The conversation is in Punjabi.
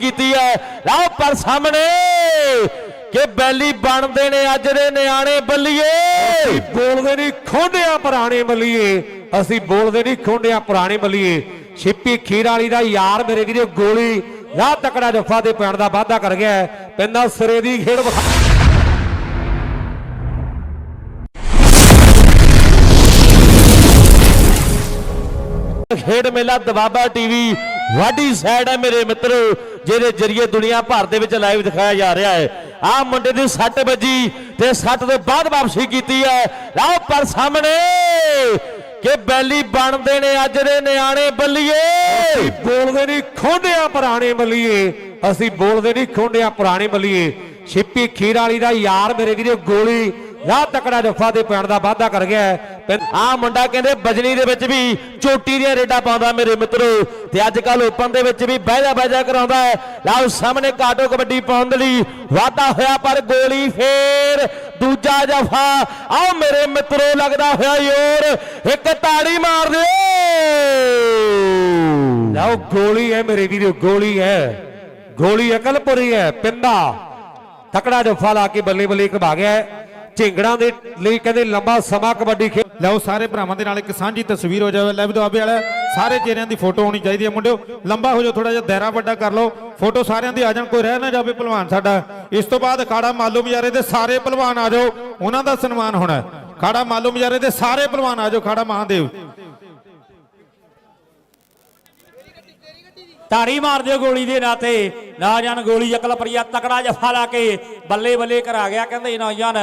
ਕੀਤੀ ਹੈ। ਲਓ ਪਰ ਸਾਹਮਣੇ ਕਿ ਬੈਲੀ ਬਣਦੇ ਨੇ ਅੱਜ ਦੇ ਨਿਆਣੇ ਬੱਲੀਏ। ਬੋਲਦੇ ਨਹੀਂ ਖੋਂਡਿਆ ਪੁਰਾਣੇ ਬੱਲੀਏ। ਅਸੀਂ ਬੋਲਦੇ ਨਹੀਂ ਖੋਂਡਿਆ ਪੁਰਾਣੇ ਬੱਲੀਏ। ਛਿੱਪੀ ਖੀਰ ਵਾਲੀ ਦਾ ਯਾਰ ਮੇਰੇ ਵੀਰੇ ਗੋਲੀ ਯਾ ਤਕੜਾ ਜੱਫਾ ਦੇ ਪੈਣ ਦਾ ਵਾਅਦਾ ਕਰ ਗਿਆ। ਪੈਂਦਾ ਸਿਰੇ ਦੀ ਖੇਡ ਵਿਖਾ ਖੇਡ ਮੇਲਾ ਦਬਾਬਾ ਟੀਵੀ ਵਾਢੀ ਸਾਈਡ ਹੈ ਮੇਰੇ ਮਿੱਤਰ, ਜਿਹਦੇ ਜਰੀਏ ਦੁਨੀਆ ਭਰ ਦੇ ਵਿੱਚ ਲਾਈਵ ਦਿਖਾਇਆ ਜਾ ਰਿਹਾ ਹੈ। ਆਹ ਮੁੰਡੇ ਦੀ ਸੱਟ ਵੱਜੀ ਤੇ ਸੱਟ ਤੋਂ ਬਾਅਦ ਵਾਪਸੀ ਕੀਤੀ ਹੈ। ਲਓ, ਪਰ ਸਾਹਮਣੇ ਕਿ ਬੈਲੀ ਬਣਦੇ ਨੇ ਅੱਜ ਦੇ ਨਿਆਣੇ ਬੱਲੀਏ। ਬੋਲਦੇ ਨਹੀਂ ਖੋਂਡਿਆ ਪੁਰਾਣੇ ਬੱਲੀਏ। ਅਸੀਂ ਬੋਲਦੇ ਨਹੀਂ ਖੋਂਡਿਆ ਪੁਰਾਣੇ ਬੱਲੀਏ। ਛਿੱਪੀ ਖੀਰ ਵਾਲੀ ਦਾ ਯਾਰ ਮੇਰੇ ਵੀਰੇ ਗੋਲੀ ਯਾ ਤਕੜਾ ਜੱਫਾ ਦੇ ਪੈਣ ਦਾ ਵਾਅਦਾ ਕਰ ਗਿਆ ਹੈ। ਮੁੰਡਾ ਕਹਿੰਦੇ ਬਜਨੀ ਦੇ ਵਿੱਚ ਵੀ ਚੋਟੀ ਦੀਆਂ ਰੇਡਾਂ ਪਾਉਂਦਾ ਮੇਰੇ ਮਿੱਤਰੋ ਤੇ ਅੱਜ ਕੱਲ ਓਪਨ ਦੇ ਵਿੱਚ ਵੀ ਬਹਿਜਾ ਬਹਿਜਾ ਕਰਾਉਂਦਾ ਹੈ। ਲਓ ਸਾਹਮਣੇ ਕਾਟੋ ਕਬੱਡੀ ਪਾਉਣ ਦੇ ਲਈ ਵਾਧਾ ਹੋਇਆ ਪਰ ਗੋਲੀ ਫੇਰ ਦੂਜਾ ਜਫਾ। ਆਓ ਮੇਰੇ ਮਿੱਤਰੋ, ਲੱਗਦਾ ਹੋਇਆ ਯੋਰ ਇੱਕ ਤਾੜੀ ਮਾਰ ਦਿਓ। ਲਓ ਗੋਲੀ ਹੈ ਮੇਰੇ ਵੀਰੋ, ਗੋਲੀ ਹੈ। ਗੋਲੀ ਅਕਲਪੁਰੀ ਹੈ ਪਿੰਦਾ ਤਕੜਾ ਜੱਫਾ ਲਾ ਕੇ ਬੱਲੇ ਬੱਲੇ ਘਬਾ ਗਿਆ ਹੈ। ਝਿੰਗੜਾਂ ਦੇ ਲਈ ਕਹਿੰਦੇ ਲੰਬਾ ਸਮਾਂ ਕਬੱਡੀ ਖੇਡ। ਲਓ ਸਾਰੇ ਭਰਾਵਾਂ ਦੇ ਨਾਲ ਇੱਕ ਸਾਂਝੀ ਤਸਵੀਰ ਹੋ ਜਾਵੇ। ਲੈਵ ਦੁਆਬੇ ਵਾਲਾ ਸਾਰੇ ਚਿਹਰਿਆਂ ਦੀ ਫੋਟੋ ਹੋਣੀ ਚਾਹੀਦੀ ਹੈ ਮੁੰਡਿਓ। ਲੰਬਾ ਹੋ ਜਾਓ ਥੋੜਾ ਜਿਹਾ ਦਾਇਰਾ ਵੱਡਾ ਕਰ ਲਓ। ਫੋਟੋ ਸਾਰਿਆਂ ਦੀ ਆ ਜਾਣ ਕੋਈ ਰਹਿ ਨਾ ਜਾਵੇ ਪਹਿਲਵਾਨ ਸਾਡਾ। ਇਸ ਤੋਂ ਬਾਅਦ ਅਖਾੜਾ ਮਾਲੂ ਮਜਾਰੇ ਦੇ ਸਾਰੇ ਪਹਿਲਵਾਨ ਆ ਜਾਓ। ਉਹਨਾਂ ਦਾ ਸਨਮਾਨ ਹੋਣਾ ਹੈ। ਅਖਾੜਾ ਮਾਲੂ ਮਜਾਰੇ ਦੇ ਸਾਰੇ ਪਹਿਲਵਾਨ ਆ ਜਾਓ ਅਖਾੜਾ ਮਹਾਦੇਵ। ਤਾੜੀ ਮਾਰ ਦਿਓ ਗੋਲੀ ਦੇ ਨਾਤੇ। ਨਾ ਜਾਣ ਗੋਲੀ ਅਕਲ ਪਰਿਆ ਤਕੜਾ ਜਫਾ ਲਾ ਕੇ ਬੱਲੇ ਬੱਲੇ ਕਰਾ ਗਿਆ, ਕਹਿੰਦੇ ਨੌਜਵਾਨ